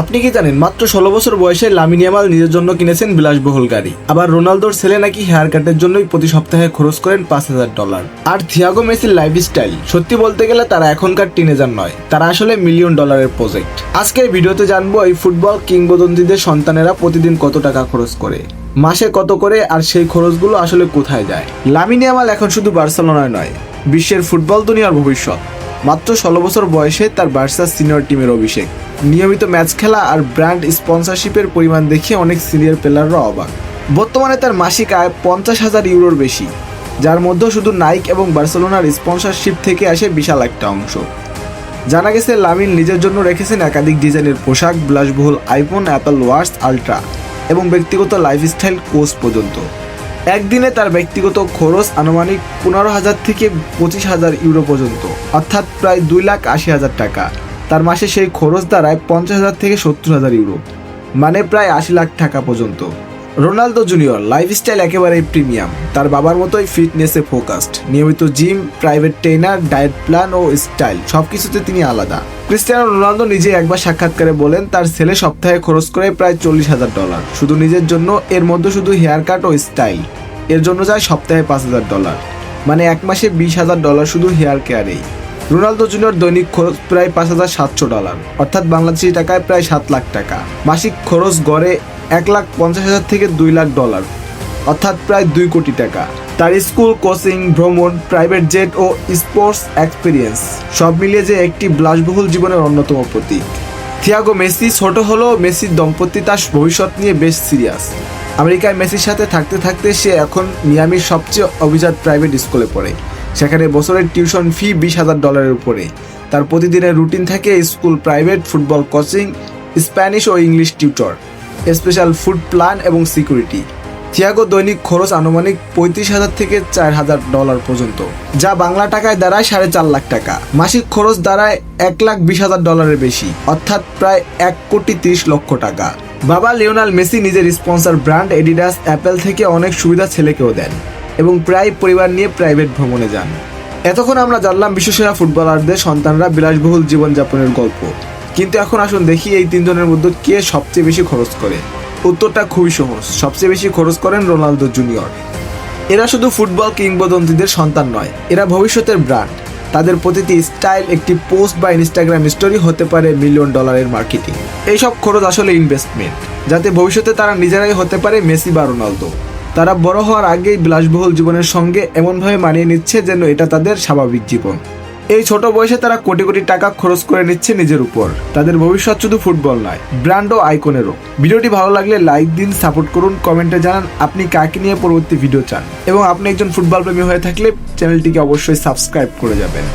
আপনি কি জানেন, মাত্র ষোলো বছর বয়সে লামিনিয়ামাল নিজের জন্য কিনেছেন বিলাসবহুল গাড়ি। আবার রোনালদোর ছেলে নাকি হেয়ার কাটের জন্যই প্রতি সপ্তাহে খরচ করেন পাঁচ হাজার ডলার। আর থিয়াগো মেসির লাইফস্টাইল সত্যি বলতে গেলে তারা এখনকার টিনেজার নয়, তারা আসলে মিলিয়ন ডলারের প্রজেক্ট আজকের ভিডিওতে জানব এই ফুটবল কিংবদন্তিদের সন্তানেরা প্রতিদিন কত টাকা খরচ করে, মাসে কত করে আর সেই খরচগুলো আসলে কোথায় যায়। লামিনিয়ামাল এখন শুধু বার্সেলোনায় নয়, বিশ্বের ফুটবল দুনিয়ার ভবিষ্যৎ। মাত্র ষোলো বছর বয়সে তার বার্সা সিনিয়র টিমের অভিষেক। নিয়মিত ম্যাচ খেলা আর ব্র্যান্ড স্পন্সরশিপের পরিমাণ দেখে অনেক সিনিয়র প্লেয়াররা অবাক। বর্তমানে তার মাসিক আয় পঞ্চাশ হাজার ইউরোর বেশি, যার মধ্যে শুধু নাইক এবং বার্সেলোনার স্পন্সরশিপ থেকে আসে বিশাল একটা অংশ। জানা গেছে, লামিন নিজের জন্য রেখেছেন একাধিক ডিজাইনের পোশাক, বিলাসবহুল আইফোন, অ্যাপল ওয়াচ আলট্রা এবং ব্যক্তিগত লাইফস্টাইল কোর্স পর্যন্ত। একদিনে তার ব্যক্তিগত খরচ আনুমানিক পনেরো হাজার থেকে পঁচিশ হাজার ইউরো পর্যন্ত, অর্থাৎ প্রায় দুই লাখ আশি হাজার টাকা। তার মাসে সেই খরচ দাঁড়ায় পঞ্চাশ হাজার থেকে সত্তর হাজার ইউরো মানে প্রায় আশি লাখ টাকা পর্যন্ত। রোনালদো জুনিয়র লাইফস্টাইল একেবারেই প্রিমিয়াম, তার বাবার মতোই ফিটনেসে ফোকাসড নিয়মিত gym private trainer diet plan ও স্টাইল সবকিছুতে তিনি আলাদা। ক্রিস্টিয়ানো রোনালদো নিজে একবার সাক্ষাৎকারে বলেন, তার ছেলে সপ্তাহে খরচ করে প্রায় চল্লিশ হাজার ডলার, শুধু নিজের জন্য, এর মধ্যে শুধু হেয়ার কাট ও স্টাইল এর জন্য যায় সপ্তাহে পাঁচ হাজার ডলার মানে এক মাসে বিশ হাজার ডলার শুধু হেয়ার কেয়ারেই রোনালদো জুনিয়র দৈনিক খরচ প্রায় পাঁচ হাজার সাতশো ডলার, অর্থাৎ বাংলাদেশি টাকায় প্রায় সাত লাখ টাকা। মাসিক খরচ গড়ে এক লাখ পঞ্চাশ হাজার থেকে দুই লাখ ডলার, অর্থাৎ প্রায় দুই কোটি টাকা। তার স্কুল, কোচিং, ভ্রমণ, প্রাইভেট জেট ও স্পোর্টস এক্সপিরিয়েন্স সব মিলিয়ে যে একটি বিলাসবহুল জীবনের অন্যতম প্রতীক। থিয়াগো মেসি ছোট হলেও মেসির দম্পতি তার ভবিষ্যৎ নিয়ে বেশ সিরিয়াস। আমেরিকায় মেসির সাথে থাকতে থাকতে সে এখন মিয়ামির সবচেয়ে অভিজাত প্রাইভেট স্কুলে পড়ে। সেখানে বছরের টিউশন ফি বিশ হাজার ডলারের উপরে। তার প্রতিদিনের রুটিন থাকে school private football coaching, Spanish ও English tutor. Special food plan এবং সিকিউরিটি। থিয়াগো দৈনিক খরচ আনুমানিক পঁয়ত্রিশ হাজার থেকে চার হাজার ডলার পর্যন্ত, যা বাংলা টাকায় দাঁড়ায় সাড়ে চার লাখ টাকা। মাসিক খরচ দাঁড়ায় এক লাখ বিশ হাজার ডলারের বেশি, অর্থাৎ প্রায় এক কোটি তিরিশ লক্ষ টাকা। বাবা লিওনাল মেসি নিজের স্পন্সর ব্র্যান্ড এডিডাস অ্যাপেল থেকে অনেক সুবিধা ছেলেকেও দেন। এবং প্রায় পরিবার নিয়ে প্রাইভেট ভ্রমণে যান। এতক্ষণ আমরা জানলাম বিশ্বসেরা ফুটবলারদের সন্তানরা বিলাসবহুল জীবনযাপনের গল্প। কিন্তু এখন আসুন দেখি এই তিনজনের মধ্যে কে সবচেয়ে বেশি খরচ করে। উত্তরটা খুবই সহজ, সবচেয়ে বেশি খরচ করেন রোনালদো জুনিয়র। এরা শুধু ফুটবল কিংবদন্তিদের সন্তান নয়, এরা ভবিষ্যতের ব্র্যান্ড। তাদের প্রতিটি স্টাইল একটি পোস্ট বা ইনস্টাগ্রাম স্টোরি হতে পারে মিলিয়ন ডলারের মার্কেটিং। এইসব খরচ আসলে ইনভেস্টমেন্ট যাতে ভবিষ্যতে তারা নিজেরাই হতে পারে মেসি বা রোনালদো। তারা বড় হওয়ার আগেই বিলাসবহুল জীবনের সঙ্গে এমনভাবে মানিয়ে নিচ্ছে যেন এটা তাদের স্বাভাবিক জীবন। এই ছোট বয়সে তারা কোটি কোটি টাকা খরচ করে নিচ্ছে নিজের উপর। তাদের ভবিষ্যৎ শুধু ফুটবল নয়, ব্র্যান্ড ও আইকনেরও। ভিডিওটি ভালো লাগলে লাইক দিন, সাপোর্ট করুন, কমেন্টে জানান আপনি কাকে নিয়ে পরবর্তী ভিডিও চান। এবং আপনি একজন ফুটবল প্রেমী হয়ে থাকলে চ্যানেলটিকে অবশ্যই সাবস্ক্রাইব করে যাবেন।